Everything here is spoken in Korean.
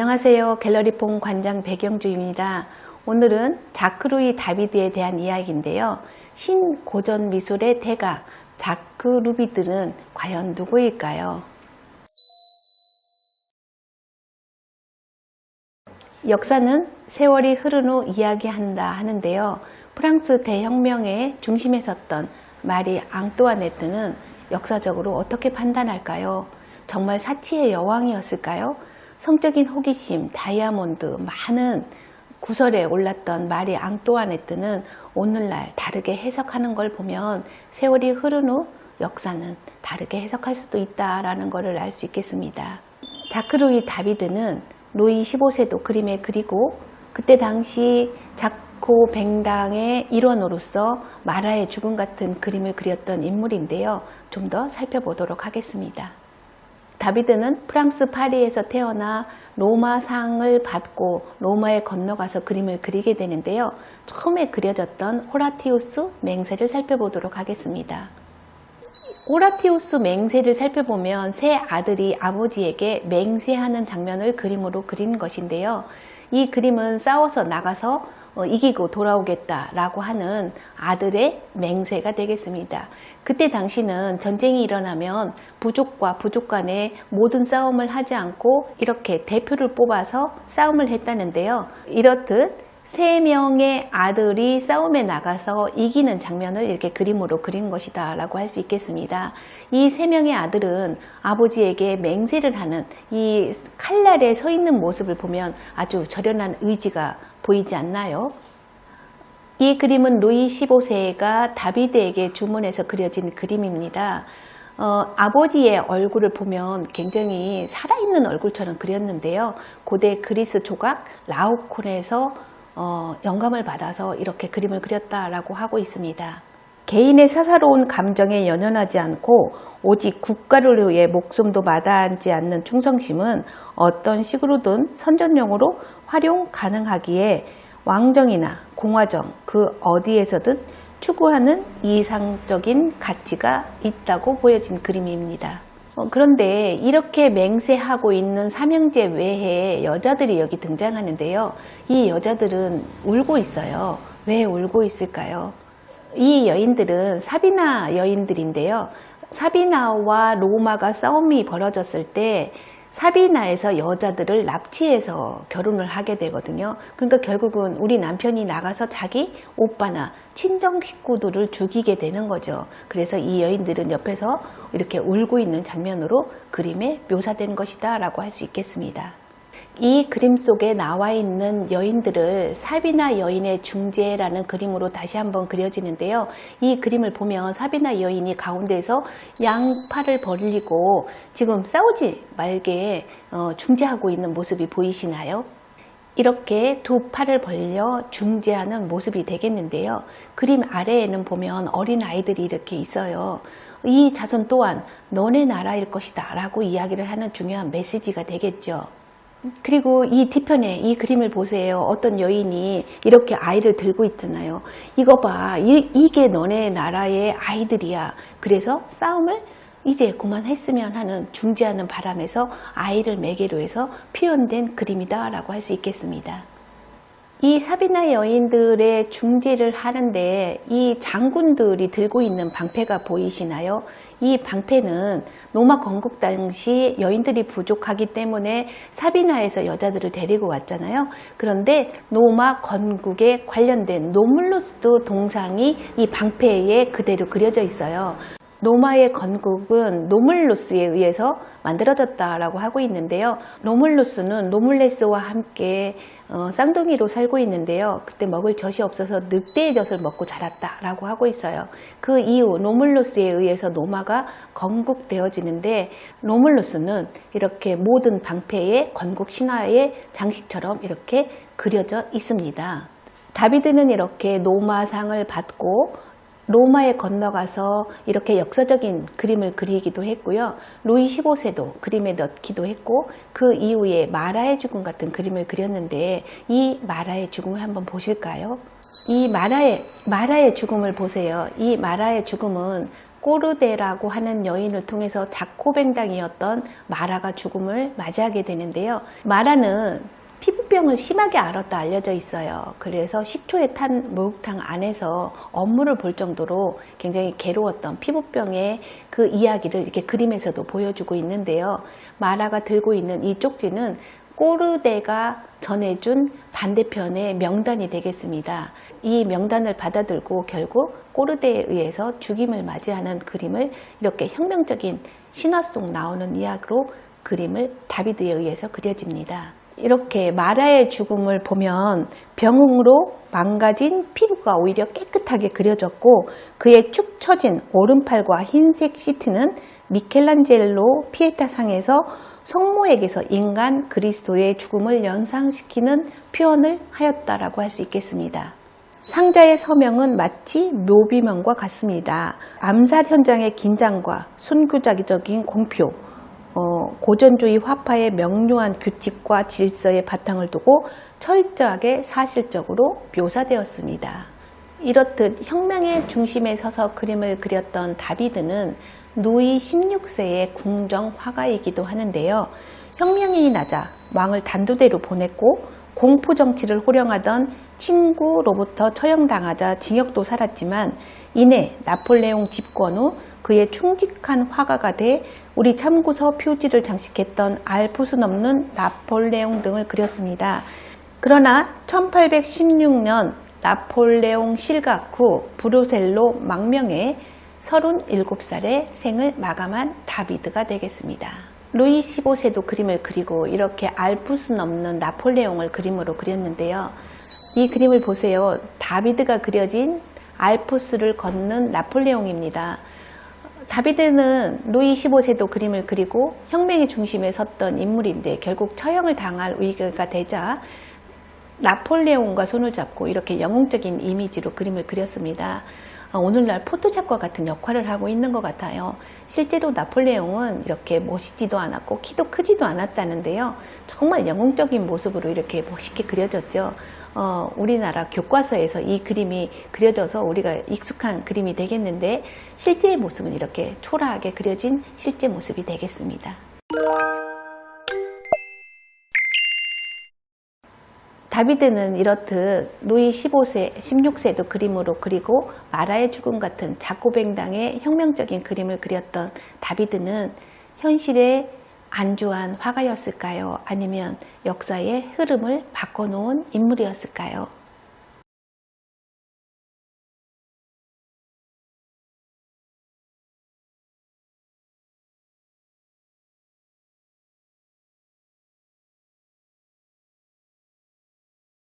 안녕하세요. 갤러리폰 관장 백영주입니다. 오늘은 자크루이 다비드에 대한 이야기인데요. 신고전 미술의 대가 자크 루비드는 과연 누구일까요? 역사는 세월이 흐른 후 이야기한다 하는데요. 프랑스 대혁명의 중심에 섰던 마리 앙뚜아네트는 역사적으로 어떻게 판단할까요? 정말 사치의 여왕이었을까요? 성적인 호기심, 다이아몬드, 많은 구설에 올랐던 마리 앙뚜아네트는 오늘날 다르게 해석하는 걸 보면 세월이 흐른 후 역사는 다르게 해석할 수도 있다라는 것을 알 수 있겠습니다. 자크루이 다비드는 로이 15세도 그림에 그리고 그때 당시 자코 뱅당의 일원으로서 마라의 죽음 같은 그림을 그렸던 인물인데요. 좀 더 살펴보도록 하겠습니다. 다비드는 프랑스 파리에서 태어나 로마상을 받고 로마에 건너가서 그림을 그리게 되는데요. 처음에 그려졌던 호라티우스 맹세를 살펴보도록 하겠습니다. 호라티우스 맹세를 살펴보면 세 아들이 아버지에게 맹세하는 장면을 그림으로 그린 것인데요. 이 그림은 싸워서 나가서 어, 이기고 돌아오겠다라고 하는 아들의 맹세가 되겠습니다. 그때 당시는 전쟁이 일어나면 부족과 부족 간의 모든 싸움을 하지 않고 이렇게 대표를 뽑아서 싸움을 했다는데요. 이렇듯 세 명의 아들이 싸움에 나가서 이기는 장면을 이렇게 그림으로 그린 것이다 라고 할 수 있겠습니다. 이 세 명의 아들은 아버지에게 맹세를 하는 이 칼날에 서 있는 모습을 보면 아주 절연한 의지가 보이지 않나요? 이 그림은 루이 15세가 다비드에게 주문해서 그려진 그림입니다. 어, 아버지의 얼굴을 보면 굉장히 살아있는 얼굴처럼 그렸는데요. 고대 그리스 조각 라오콘에서 어, 영감을 받아서 이렇게 그림을 그렸다라고 하고 있습니다. 개인의 사사로운 감정에 연연하지 않고 오직 국가를 위해 목숨도 마다하지 않는 충성심은 어떤 식으로든 선전용으로 활용 가능하기에 왕정이나 공화정 그 어디에서든 추구하는 이상적인 가치가 있다고 보여진 그림입니다. 어, 그런데 이렇게 맹세하고 있는 삼형제 외에 여자들이 여기 등장하는데요. 이 여자들은 울고 있어요. 왜 울고 있을까요? 이 여인들은 사비나 여인들인데요. 사비나와 로마가 싸움이 벌어졌을 때 사비나에서 여자들을 납치해서 결혼을 하게 되거든요. 그러니까 결국은 우리 남편이 나가서 자기 오빠나 친정 식구들을 죽이게 되는 거죠. 그래서 이 여인들은 옆에서 이렇게 울고 있는 장면으로 그림에 묘사된 것이다 라고 할 수 있겠습니다. 이 그림 속에 나와 있는 여인들을 사비나 여인의 중재라는 그림으로 다시 한번 그려지는데요. 이 그림을 보면 사비나 여인이 가운데에서 양팔을 벌리고 지금 싸우지 말게 어, 중재하고 있는 모습이 보이시나요? 이렇게 두 팔을 벌려 중재하는 모습이 되겠는데요. 그림 아래에는 보면 어린 아이들이 이렇게 있어요. 이 자손 또한 너네 나라일 것이다 라고 이야기를 하는 중요한 메시지가 되겠죠. 그리고 이 뒤편에 이 그림을 보세요. 어떤 여인이 이렇게 아이를 들고 있잖아요. 이거 봐. 이, 게 너네 나라의 아이들이야. 그래서 싸움을 이제 그만했으면 하는 중재하는 바람에서 아이를 매개로 해서 표현된 그림이다 라고 할 수 있겠습니다. 이 사비나 여인들의 중재를 하는데 이 장군들이 들고 있는 방패가 보이시나요? 이 방패는 로마 건국 당시 여인들이 부족하기 때문에 사비나에서 여자들을 데리고 왔잖아요. 그런데 로마 건국에 관련된 노물로스도 동상이 이 방패에 그대로 그려져 있어요. 로마의 건국은 노물루스에 의해서 만들어졌다라고 하고 있는데요. 노물루스는 노물레스와 함께 어, 쌍둥이로 살고 있는데요. 그때 먹을 젖이 없어서 늑대의 젖을 먹고 자랐다라고 하고 있어요. 그 이후 노물루스에 의해서 로마가 건국되어지는데 노물루스는 이렇게 모든 방패의 건국 신화의 장식처럼 이렇게 그려져 있습니다. 다비드는 이렇게 노마상을 받고 로마에 건너가서 이렇게 역사적인 그림을 그리기도 했고요. 루이 15세도 그림에 넣기도 했고 그 이후에 마라의 죽음 같은 그림을 그렸는데 이 마라의 죽음을 한번 보실까요? 이 마라의 마라의 죽음을 보세요. 이 마라의 죽음은 꼬르데라고 하는 여인을 통해서 자코뱅당이었던 마라가 죽음을 맞이하게 되는데요. 마라는 피부병을 심하게 앓았다 알려져 있어요. 그래서 식초에 탄 목욕탕 안에서 업무를 볼 정도로 굉장히 괴로웠던 피부병의 그 이야기를 이렇게 그림에서도 보여주고 있는데요. 마라가 들고 있는 이 쪽지는 꼬르데가 전해준 반대편의 명단이 되겠습니다. 이 명단을 받아들고 결국 꼬르데에 의해서 죽임을 맞이하는 그림을 이렇게 혁명적인 신화 속 나오는 이야기로 그림을 다비드에 의해서 그려집니다. 이렇게 마라의 죽음을 보면 병으로 망가진 피부가 오히려 깨끗하게 그려졌고 그의 축 처진 오른팔과 흰색 시트는 미켈란젤로 피에타 상에서 성모에게서 인간 그리스도의 죽음을 연상시키는 표현을 하였다라고 할 수 있겠습니다. 상자의 서명은 마치 묘비명과 같습니다. 암살 현장의 긴장과 순교자기적인 공표, 어, 고전주의 화파의 명료한 규칙과 질서의 바탕을 두고 철저하게 사실적으로 묘사되었습니다. 이렇듯 혁명의 중심에 서서 그림을 그렸던 다비드는 누이 16세의 궁정 화가이기도 하는데요. 혁명이 나자 왕을 단두대로 보냈고 공포 정치를 호령하던 친구로부터 처형당하자 징역도 살았지만 이내 나폴레옹 집권 후 그의 충직한 화가가 돼 우리 참고서 표지를 장식했던 알프스 넘는 나폴레옹 등을 그렸습니다. 그러나 1816년 나폴레옹 실각 후 브루셀로 망명해 37살의 생을 마감한 다비드가 되겠습니다. 루이 15세도 그림을 그리고 이렇게 알프스 넘는 나폴레옹을 그림으로 그렸는데요. 이 그림을 보세요. 다비드가 그려진 알프스를 걷는 나폴레옹입니다. 다비드는 루이 15세도 그림을 그리고 혁명의 중심에 섰던 인물인데 결국 처형을 당할 위기가 되자 나폴레옹과 손을 잡고 이렇게 영웅적인 이미지로 그림을 그렸습니다. 어, 오늘날 포토작과 같은 역할을 하고 있는 것 같아요. 실제로 나폴레옹은 이렇게 멋있지도 않았고 키도 크지도 않았다는데요. 정말 영웅적인 모습으로 이렇게 멋있게 그려졌죠. 어, 우리나라 교과서에서 이 그림이 그려져서 우리가 익숙한 그림이 되겠는데 실제의 모습은 이렇게 초라하게 그려진 실제 모습이 되겠습니다. 다비드는 이렇듯 루이 15세, 16세도 그림으로 그리고 마라의 죽음 같은 자코뱅당의 혁명적인 그림을 그렸던 다비드는 현실에 안주한 화가였을까요? 아니면 역사의 흐름을 바꿔놓은 인물이었을까요?